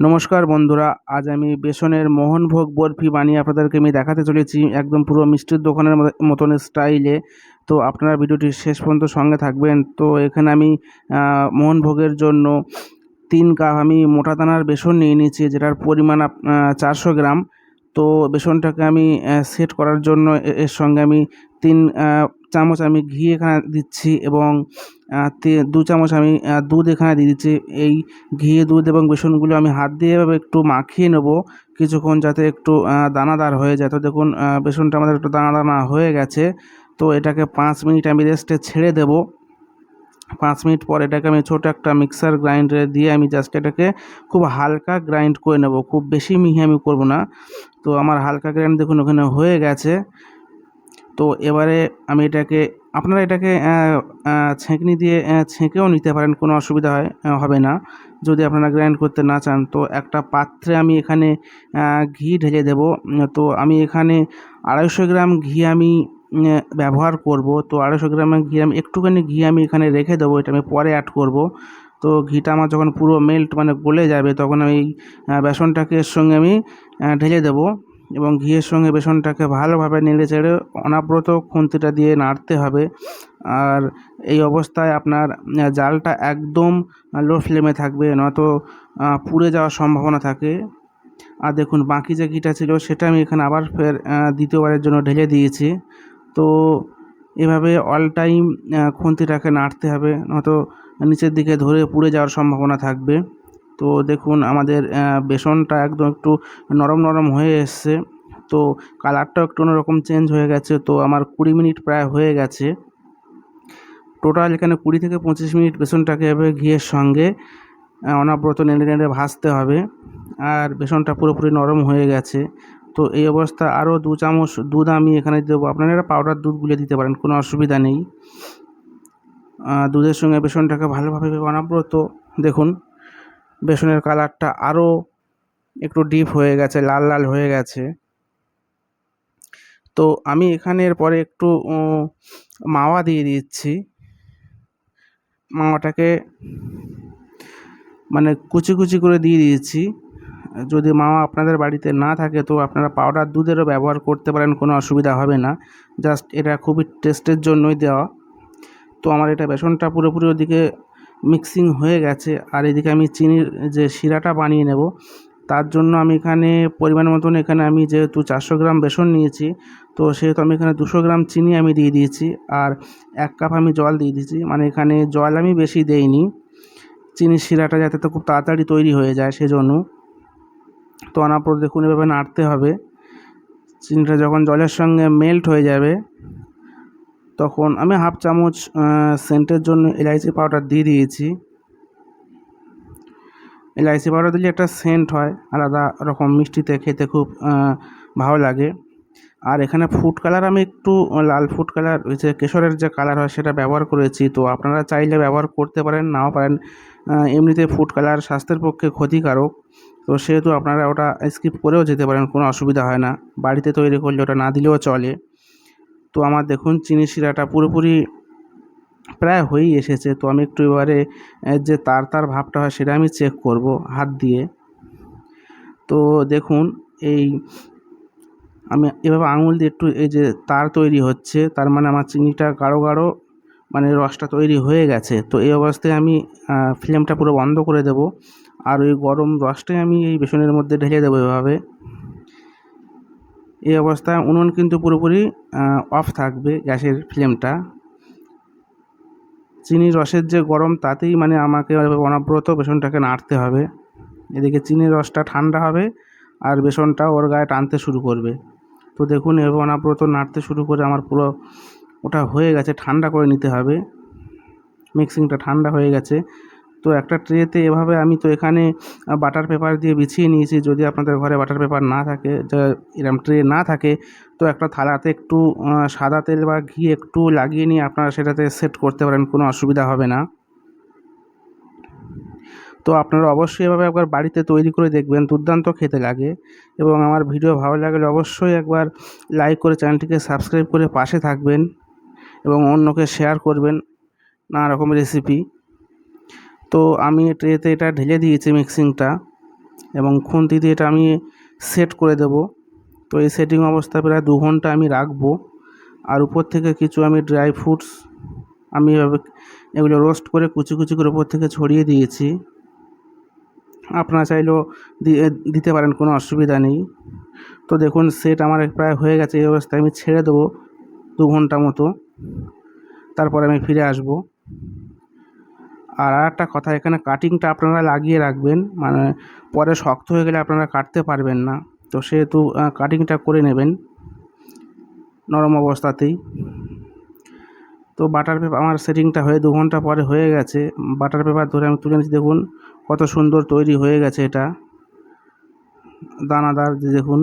নমস্কার বন্ধুরা, আজ আমি বেসনের মোহনভোগ বরফি বানিয়ে আপনাদেরকে আমি দেখাতে চলেছি একদম পুরো মিষ্টির দোকানের মতো- মতন স্টাইলে। তো আপনারা ভিডিওটি শেষ পর্যন্ত সঙ্গে থাকবেন। তো এখানে আমি মোহনভোগের জন্য তিন কাপ আমি মোটা দানার বেসন নিয়ে নিয়েছি, যেটার পরিমাণ চারশো গ্রাম। তো বেসনটাকে আমি সেট করার জন্য এর সঙ্গে আমি তিন চামচ আমি ঘি এখানে দিচ্ছি এবং দু চামচ আমি দুধ এখানে দিয়ে দিচ্ছি। এই ঘি, দুধ এবং বেসনগুলো আমি হাত দিয়ে এভাবে একটু মাখিয়ে নেব কিছুক্ষণ যাতে একটু দানাদার হয়ে যায়। তো দেখুন বেসনটা আমাদের একটু দানা দানা হয়ে গেছে। তো এটাকে পাঁচ মিনিট আমি রেস্টে ছেড়ে দেব। পাঁচ মিনিট পর এটাকে আমি ছোটো একটা মিক্সার গ্রাইন্ডারে দিয়ে আমি জাস্ট এটাকে খুব হালকা গ্রাইন্ড করে নেব। খুব বেশি মিহি আমি করব না। তো আমার হালকা গ্রাইন্ড দেখুন ওখানে হয়ে গেছে। তো এবারে আমি এটাকে, আপনারা এটাকে ছেঁকনি দিয়ে ছেঁকেও নিতে পারেন, কোনো অসুবিধা হয় হবে না। যদি আপনারা গ্রাইন্ড করতে না চান, তো একটা পাত্রে আমি এখানে ঘি ঢেলে দেব। তো আমি এখানে আড়াইশো গ্রাম ঘি আমি ব্যবহার করব। তো আড়াইশো গ্রাম ঘি আমি, একটুখানি ঘি আমি এখানে রেখে দেবো, এটা আমি পরে অ্যাড করব। তো ঘিটা আমার যখন পুরো মেল্ট মানে গলে যাবে, তখন আমি বেসনটাকে সঙ্গে আমি ঢেলে দেবো। এবং ঘিয়ের সঙ্গে বেসনটাকে ভালোভাবে নেড়ে চেড়ে অনাব্রত খুন্তিটা দিয়ে নাড়তে হবে। আর এই অবস্থায় আপনার জালটা একদম লো ফ্লেমে থাকবে, নয়তো পুড়ে যাওয়ার সম্ভাবনা থাকে। আর দেখুন, বাকি যে ঘিটা ছিল, সেটা আমি এখানে আবার ফের দ্বিতীয়বারের জন্য ঢেলে দিয়েছি। তো এভাবে অল টাইম খুন্তিটাকে নাড়তে হবে, নয়তো নিচের দিকে ধরে পুড়ে যাওয়ার সম্ভাবনা থাকবে। তো দেখুন, আমাদের বেসনটা একদম একটু নরম নরম হয়ে এসছে। তো কালারটাও একটু অন্যরকম চেঞ্জ হয়ে গেছে। তো আমার কুড়ি মিনিট প্রায় হয়ে গেছে। টোটাল এখানে কুড়ি থেকে পঁচিশ মিনিট বেসনটাকে এভাবে ঘিয়ের সঙ্গে অনবরত নেড়ে নেড়ে ভাজতে হবে। আর বেসনটা পুরোপুরি নরম হয়ে গেছে। তো এই অবস্থা আরও দু চামচ দুধ আমি এখানে দেবো। আপনারা পাউডার দুধ গুলে দিতে পারেন, কোনো অসুবিধা নেই। দুধের সঙ্গে বেসনটাকে ভালোভাবে অনবরত দেখুন। বেসনের কালারটা আরও একটু ডিপ হয়ে গেছে, লাল লাল হয়ে গেছে। তো আমি এখানে এরপরে একটু মাওয়া দিয়ে দিচ্ছি। মাওয়াটাকে মানে কুচি কুচি করে দিয়ে দিয়েছি। যদি মাওয়া আপনাদের বাড়িতে না থাকে তো আপনারা পাউডার দুধেরও ব্যবহার করতে পারেন, কোনো অসুবিধা হবে না। জাস্ট এটা খুবই টেস্টের জন্যই দেওয়া। তো আমার এটা বেসনটা পুরোপুরি ওদিকে মিক্সিং হয়ে গেছে। আর এদিকে আমি চিনির যে শিরাটা বানিয়ে নেব, তার জন্য আমি এখানে পরিমাণ মতন এখানে আমি যেহেতু চারশো গ্রাম বেসন নিয়েছি, তো সেহেতু আমি এখানে দুশো গ্রাম চিনি আমি দিয়ে দিয়েছি। আর এক কাপ আমি জল দিয়ে দিয়েছি মানে এখানে জল আমি বেশি দেইনি। চিনির শিরাটা যাতে তো খুব তাড়াতাড়ি তৈরি হয়ে যায় সেজন্য। তো আনার দেখুন এভাবে নাড়তে হবে। চিনিটা যখন জলের সঙ্গে মেল্ট হয়ে যাবে তখন আমি হাফ চামচ সেন্টের জন্য এলাইচি পাউডার দিয়ে দিয়েছি। এলাইচি পাউডার দিলে একটা সেন্ট হয়, আলাদা রকম মিষ্টিতে খেতে খুব ভালো লাগে। আর এখানে ফুড কালার আমি একটু, লাল ফুড কালার, ওই যে কেশরের যে কালার হয় সেটা ব্যবহার করেছি। তো আপনারা চাইলে ব্যবহার করতে পারেন, নাও পারেন। এমনিতে ফুড কালার স্বাস্থ্যের পক্ষে ক্ষতিকারক। তো সেহেতু আপনারা ওটা স্কিপ করেও যেতে পারেন, কোনো অসুবিধা হয় না। বাড়িতে তৈরি করলে ওটা না দিলেও চলে। তো আমার দেখুন চিনি শিরাটা পুরোপুরি প্রায় হয়েই এসেছে। তো আমি একটু এবারে যে তার তার ভাবটা হয় সেটা আমি চেক করব হাত দিয়ে। তো দেখুন, এই আমি এভাবে আঙুল দিয়ে একটু এই যে তার তৈরি হচ্ছে, তার মানে আমার চিনিটা গাঢ় গাঢ় মানে রসটা তৈরি হয়ে গেছে। তো এই অবস্থায় আমি ফ্লেমটা পুরো বন্ধ করে দেব। আর ওই গরম রসটাই আমি এই বেসনের মধ্যে ঢেলে দেবো এভাবে। এই অবস্থায় উনুন কিন্তু পুরোপুরি অফ থাকবে গ্যাসের ফ্লেমটা। চিনির রসের যে গরম, তাতেই মানে আমাকে অনবরত বেসনটাকে নাড়তে হবে। এদিকে চিনির রসটা ঠান্ডা হবে আর বেসনটা ওর গায়ে টানতে শুরু করবে। তো দেখুন, এভাবে অনবরত নাড়তে শুরু করে আমার পুরো ওটা হয়ে গেছে, ঠান্ডা করে নিতে হবে। মিক্সিংটা ঠান্ডা হয়ে গেছে। তো একটা ট্রেতে এভাবে আমি তো এখানে বাটার পেপার দিয়ে বিছিয়ে নিয়েছি। যদি আপনাদের ঘরে বাটার পেপার না থাকে এরম ট্রে না থাকে, তো একটা থালাতে একটু সাদা তেল বা ঘি একটু লাগিয়ে নিয়ে আপনারা সেটাতে সেট করতে পারেন, কোনো অসুবিধা হবে না। তো আপনারা অবশ্যই এভাবে একবার বাড়িতে তৈরি করে দেখবেন, দুর্দান্ত খেতে লাগে। এবং আমার ভিডিও ভালো লাগলে অবশ্যই একবার লাইক করে চ্যানেলটিকে সাবস্ক্রাইব করে পাশে থাকবেন এবং অন্যকে শেয়ার করবেন নানা রকম রেসিপি তো আমি ট্রেতে এটা ঢেলে দিয়েছি মিক্সিংটা এবং খুন্তি দিয়ে এটা আমি সেট করে দেব। তো এই সেটিং অবস্থায় প্রায় দু ঘণ্টা আমি রাখব। আর উপর থেকে কিছু আমি ড্রাই ফ্রুটস আমি এগুলো রোস্ট করে কুচি কুচি করে উপর থেকে ছড়িয়ে দিয়েছি। আপনারা চাইলেও দিতে পারেন, কোনো অসুবিধা নেই। তো দেখুন, সেট আমার প্রায় হয়ে গেছে, এই অবস্থায় আমি ছেড়ে দেবো দু ঘণ্টা মতো। তারপরে আমি ফিরে আসব। আর একটা কথা, এখানে কাটিংটা আপনারা লাগিয়ে রাখবেন মানে পরে শক্ত হয়ে গেলে আপনারা কাটতে পারবেন না। তো সেহেতু কাটিংটা করে নেবেন নরম অবস্থাতেই। তো বাটার পেপার আমার সেটিংটা হয়ে দু ঘণ্টা পরে হয়ে গেছে। বাটার পেপার ধরে আমি তুলে নিচ্ছি, দেখুন কত সুন্দর তৈরি হয়ে গেছে এটা। দানাদার দেখুন।